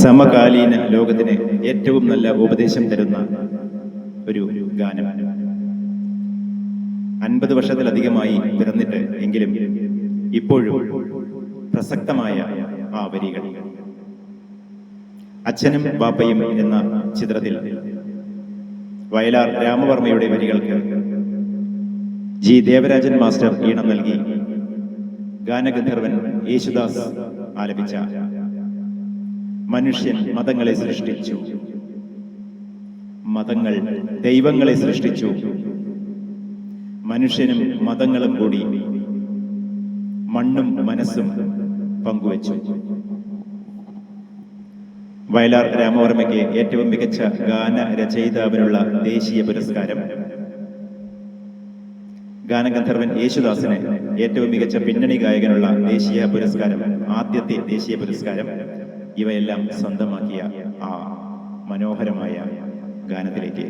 സമകാലീന ലോകത്തിന് ഏറ്റവും നല്ല ഉപദേശം തരുന്ന ഒരു ഗാനം. അൻപത് വർഷത്തിലധികമായി പിറന്നിട്ട് എങ്കിലും ഇപ്പോഴും പ്രസക്തമായ ആ വരികൾ. അച്ഛനും ബാപ്പയും എന്ന ചിത്രത്തിൽ വയലാർ രാമവർമ്മയുടെ വരികൾക്ക് ജി ദേവരാജൻ മാസ്റ്റർ ഈണം നൽകി ഗാനഗന്ധർവൻ യേശുദാസ് ആലപിച്ച മനുഷ്യൻ മതങ്ങളെ സൃഷ്ടിച്ചു. മതങ്ങൾ ദൈവങ്ങളെ സൃഷ്ടിച്ചു. മനുഷ്യനും മതങ്ങളും കൂടി മണ്ണും മനസ്സും പങ്കുവച്ചു. വയലാർ രാമവർമ്മയ്ക്ക് ഏറ്റവും മികച്ച ഗാന രചയിതാവിനുള്ള ദേശീയ പുരസ്കാരം. ഗാനഗന്ധർവൻ യേശുദാസിന് ഏറ്റവും മികച്ച പിന്നണി ഗായകനുള്ള ദേശീയ പുരസ്കാരം ആദ്യത്തെ ദേശീയ പുരസ്കാരം. ഇവയെല്ലാം സ്വന്തമാക്കിയ ആ മനോഹരമായ ഗാനത്തിലേക്ക്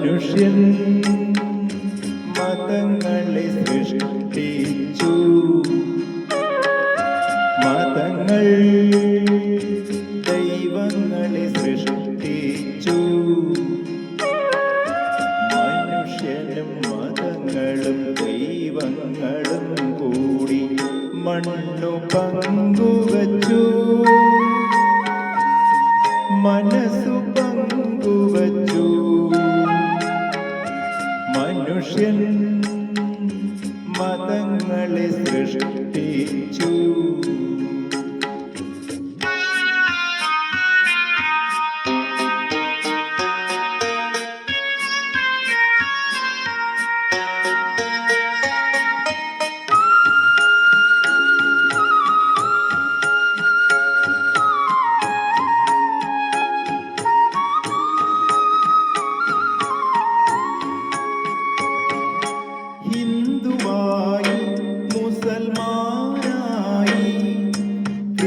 മനുഷ്യൻ മതങ്ങളെ സൃഷ്ടിച്ചു. മതങ്ങൾ ദൈവങ്ങളെ സൃഷ്ടിച്ചു. മനുഷ്യനും മതങ്ങളും ദൈവങ്ങളും കൂടി മണ്ണു പങ്കുവച്ചു. മനസ്സു മനുഷ്യൻ മതങ്ങളെ സൃഷ്ടിച്ചു.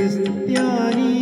ക്രിസ്ത്യാനിയായി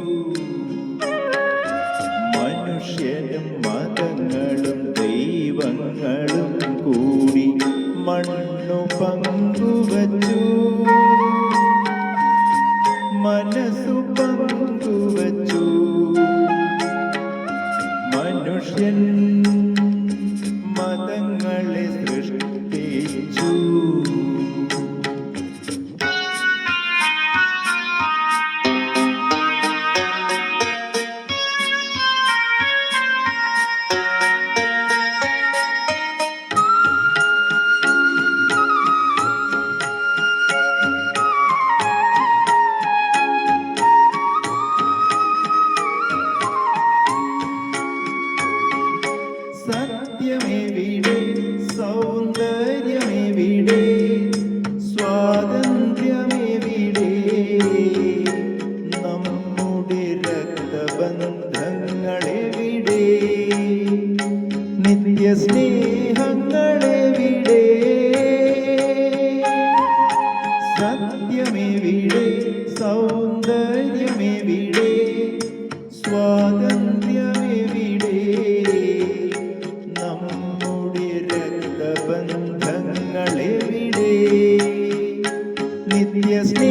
സൃഷ്ടിച്ചു നിന്റെ സ്നേഹങ്ങളെവിടെ? സത്യമെവിടെ? സൗന്ദര്യമെവിടെ? സ്വാതന്ത്ര്യമെവിടെ? നമ്മുടെ രക്തബന്ധങ്ങളെവിടെ? നിത്യ സ്നേഹ